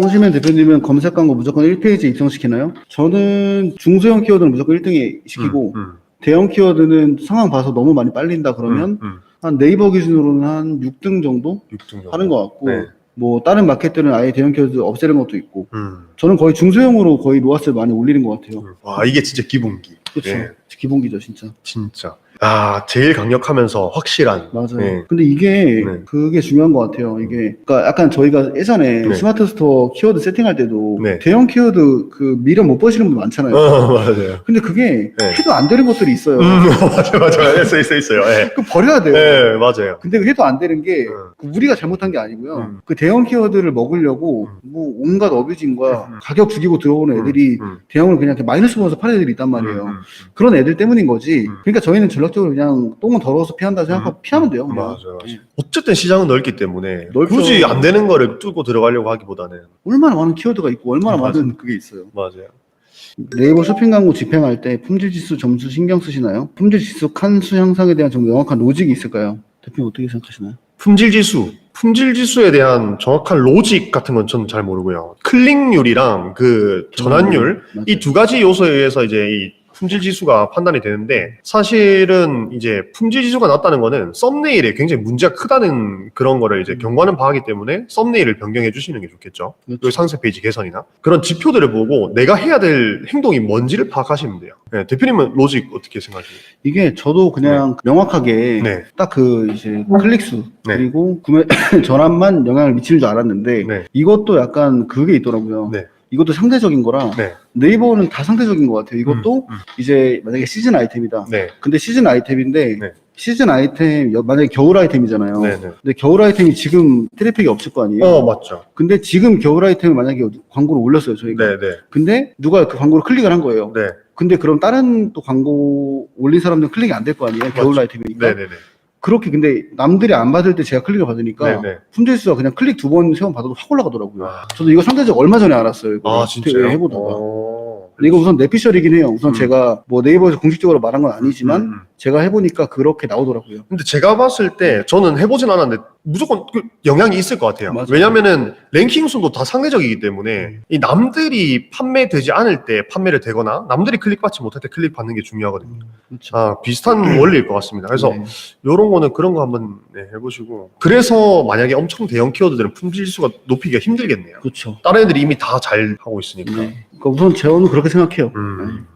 정시면 대표님은 검색 광고 무조건 1페이지 입성시키나요? 저는 중소형 키워드는 무조건 1등에 시키고 음, 음, 대형 키워드는 상황 봐서 너무 많이 빨린다 그러면 음, 음. 한 네이버 기준으로는 한 6등 정도 6등 정도. 하는 것 같고 네. 뭐 다른 마켓들은 아예 대형 키워드 없애는 것도 있고 음. 저는 거의 중소형으로 거의 로아스를 많이 올리는 것 같아요. 와 이게 진짜 기본기. 그렇죠. 네, 기본기죠 진짜. 진짜. 아 제일 강력하면서 확실한. 맞아요. 네. 근데 이게 네. 그게 중요한 것 같아요. 이게 그러니까 약간 저희가 예전에 네. 스마트 스토어 키워드 세팅할 때도 네. 대형 키워드 그 미련 못 보시는 분 많잖아요. 어 맞아요. 근데 그게 네. 해도 안 되는 것들이 있어요. 음 맞아 맞아 있어 있어 있어요. 예. 그 버려야 돼요. 네 맞아요. 근데 그 해도 안 되는 게 음. 그 우리가 잘못한 게 아니고요. 음. 그 대형 키워드를 먹으려고 음. 뭐 온갖 어뷰징과 음. 가격 죽이고 들어오는 애들이 음, 대형을 그냥 이렇게 마이너스 보면서 파는 애들이 있단 말이에요. 음, 음, 그런 애들 때문인 거지. 음. 그러니까 저희는 전략 적으로 그냥 똥은 더러워서 피한다 생각하고 음. 피하면 돼요. 그냥. 맞아 맞아. 네. 어쨌든 시장은 넓기 때문에 넓죠. 굳이 안 되는 거를 뚫고 들어가려고 하기보다는 얼마나 많은 키워드가 있고 얼마나 맞아. 많은 그게 있어요. 맞아요. 네이버 쇼핑 광고 집행할 때 품질 지수 점수 신경 쓰시나요? 품질 지수 칸수 향상에 대한 좀 명확한 로직이 있을까요? 대표님 어떻게 생각하시나요? 품질 지수, 품질 지수에 대한 정확한 로직 같은 건 저는 잘 모르고요. 클릭률이랑 그 전환율 맞아요. 이 두 가지 요소에 의해서 이제 이 품질 지수가 판단이 되는데 사실은 이제 품질 지수가 낮다는 거는 썸네일에 굉장히 문제가 크다는 그런 거를 이제 경고하는 바이기 때문에 썸네일을 변경해 주시는 게 좋겠죠. 그렇죠. 그 상세 페이지 개선이나 그런 지표들을 보고 내가 해야 될 행동이 뭔지를 파악하시면 돼요. 네, 대표님은 로직 어떻게 생각하세요? 이게 저도 그냥 명확하게 네, 딱 그 이제 클릭수 네. 그리고 구매 전환만 영향을 미치는 줄 알았는데 네, 이것도 약간 그게 있더라고요. 네. 이것도 상대적인 거라 네, 네이버는 다 상대적인 것 같아요. 이것도 음, 음. 이제 만약에 시즌 아이템이다. 네, 근데 시즌 아이템인데 네. 시즌 아이템 여- 만약에 겨울 아이템이잖아요. 네, 네. 근데 겨울 아이템이 지금 트래픽이 없을 거 아니에요. 어 맞죠. 근데 지금 겨울 아이템을 만약에 광고를 올렸어요 저희가. 네, 네, 근데 누가 그 광고를 클릭을 한 거예요. 네, 근데 그럼 다른 또 광고 올린 사람들은 클릭이 안 될 거 아니에요. 겨울. 아이템이니까. 네, 네, 네. 그렇게 근데 남들이 안 받을 때 제가 클릭을 받으니까 네, 네. 품질수가 그냥 클릭 두 번 세 번 받아도 확 올라가더라고요. 아. 저도 이거 상대적 얼마 전에 알았어요. 이거 아 진짜요? 해보다가. 어. 근데 이거 우선 내피셜이긴 해요. 우선 음. 제가 뭐 네이버에서 공식적으로 말한 건 아니지만 음, 음. 제가 해보니까 그렇게 나오더라고요. 근데 제가 봤을 때 저는 해보진 않았는데 무조건 그 영향이 있을 것 같아요. 맞아요. 왜냐면은 랭킹 순도 다 상대적이기 때문에 음. 이 남들이 판매되지 않을 때 판매를 되거나 남들이 클릭받지 못할 때 클릭받는 게 중요하거든요. 그렇죠. 아 비슷한 원리일 것 같습니다. 그래서 네. 이런 거는 그런 거 한번 네, 해보시고 그래서 만약에 엄청 대형 키워드들은 품질 수가 높이기가 힘들겠네요. 그렇죠. 다른 애들이 이미 다 잘 하고 있으니까. 네. 그러니까 우선 저는 그렇게 생각해요. 음.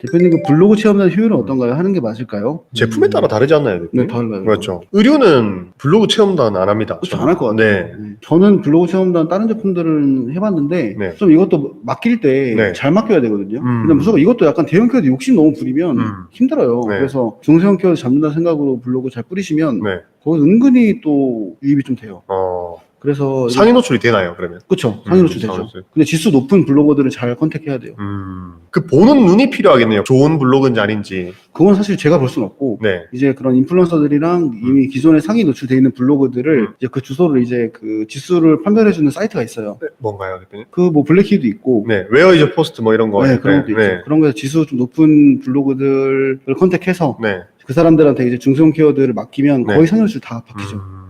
대표님 그 블로그 체험단 효율은 어떤가요? 하는 게 맞을까요? 제품에 따라 다르지 않나요? 네, 대표님? 달라요. 그렇죠. 의류는 블로그 체험단 안 합니다. 그렇죠. 저는. 안할 것 같아요. 네. 네. 저는 블로그 체험단 다른 제품들은 해봤는데 네. 좀 이것도 맡길 때 네. 잘 맡겨야 되거든요. 음. 근데 무조건 이것도 약간 대형 키워드 욕심 너무 부리면 음. 힘들어요. 네. 그래서 중소형 키워드 잡는다 생각으로 블로그 잘 뿌리시면 네. 거기 은근히 또 유입이 좀 돼요. 어, 그래서 상위 노출이 되나요, 그러면? 그렇죠. 상위 노출 음, 되죠. 상위 노출. 근데 지수 높은 블로거들을 잘 컨택해야 돼요. 음. 그 보는 눈이 필요하겠네요. 좋은 블로그인지 아닌지. 그건 사실 제가 볼 수는 없고 네. 이제 그런 인플루언서들이랑 이미 기존에 상위 노출돼 있는 블로그들을 음. 이제 그 주소를 이제 그 지수를 판별해 주는 사이트가 있어요. 네, 뭔가요, 대표님? 그 뭐 블랙키도 있고 네. 웨어 이즈 포스트 뭐 이런 거. 네, 그런 것도 있죠. 네. 그런 거에서 지수 좀 높은 블로그들을 컨택해서 네. 그 사람들한테 이제 중소형 키워드를 맡기면 네. 거의 상위 노출 다 바뀌죠. 음.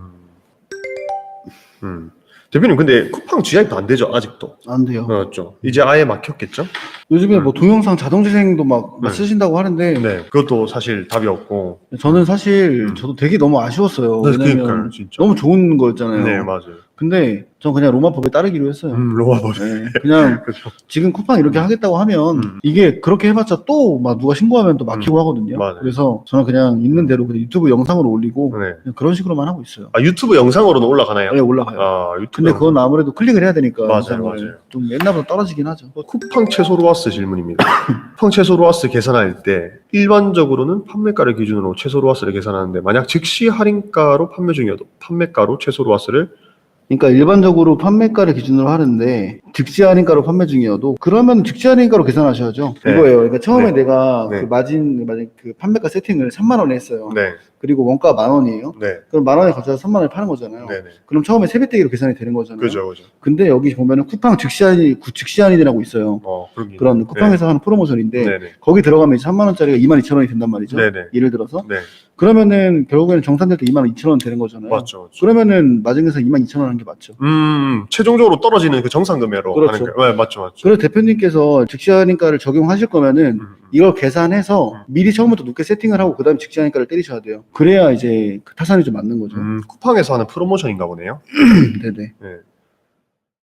음. 대표님, 근데 쿠팡 지하입도 안 되죠, 아직도. 안 돼요. 그렇죠. 이제 아예 막혔겠죠? 요즘에 뭐 동영상 자동 재생도 막, 막 네. 쓰신다고 하는데 네. 그것도 사실 답이 없고. 저는 사실 음. 저도 되게 너무 아쉬웠어요. 네, 왜냐면 그러니까요, 진짜. 너무 좋은 거였잖아요. 네, 맞아요. 근데 전 그냥 로마 법에 따르기로 했어요. 음, 로아버리. 네, 그냥 그렇죠. 지금 쿠팡 이렇게 하겠다고 하면 음. 이게 그렇게 해봤자 또 막 누가 신고하면 또 막히고 하거든요. 맞아요. 그래서 저는 그냥 있는 대로 그냥 유튜브 영상으로 올리고 네. 그냥 그런 식으로만 하고 있어요. 아, 유튜브 영상으로는 올라가나요? 네, 올라가요. 아, 유튜브. 근데 그건 아무래도 클릭을 해야 되니까 맞아요, 맞아요. 좀 옛날보다 떨어지긴 하죠. 어, 쿠팡 채소 로아스 질문입니다. 쿠팡 채소 로아스 계산할 때 일반적으로는 판매가를 기준으로 채소 로아스를 계산하는데 만약 즉시 할인가로 판매 중이어도 판매가로 채소 로아스를 그러니까 일반적으로 판매가를 기준으로 하는데 즉시 할인가로 판매 중이어도 그러면 즉시 할인가로 계산하셔야죠. 네. 이거예요. 그러니까 처음에 네. 내가 네. 그 마진 만약 그 판매가 세팅을 3만 원에 했어요. 네, 그리고 원가 만 원이에요. 네. 그럼 만 원에 거쳐서 3만 원에 파는 거잖아요. 네네. 그럼 처음에 세뱃대기로 계산이 되는 거잖아요. 그죠, 그죠. 근데 여기 보면은 쿠팡 즉시할인, 구- 즉시할인이라고 있어요. 어, 그런 네. 쿠팡에서 하는 프로모션인데 네네. 거기 들어가면 이제 3만 원짜리가 2만 2천 원이 된단 말이죠. 네네. 예를 들어서 네. 그러면은 결국에는 정산될 때 2만 2천 원 되는 거잖아요. 맞죠. 맞죠. 그러면은 마진에서 2만 2천 원 한 게 맞죠. 음, 최종적으로 떨어지는 그 정상 금액으로 그렇죠. 하는 거. 네, 맞죠, 맞죠. 그래서 대표님께서 즉시할인가를 적용하실 거면은 음, 음. 이걸 계산해서 음. 미리 처음부터 높게 세팅을 하고 그다음에 직시하니까를 때리셔야 돼요. 그래야 이제 그 타산이 좀 맞는 거죠. 음, 쿠팡에서 하는 프로모션인가 보네요. 네네. 네.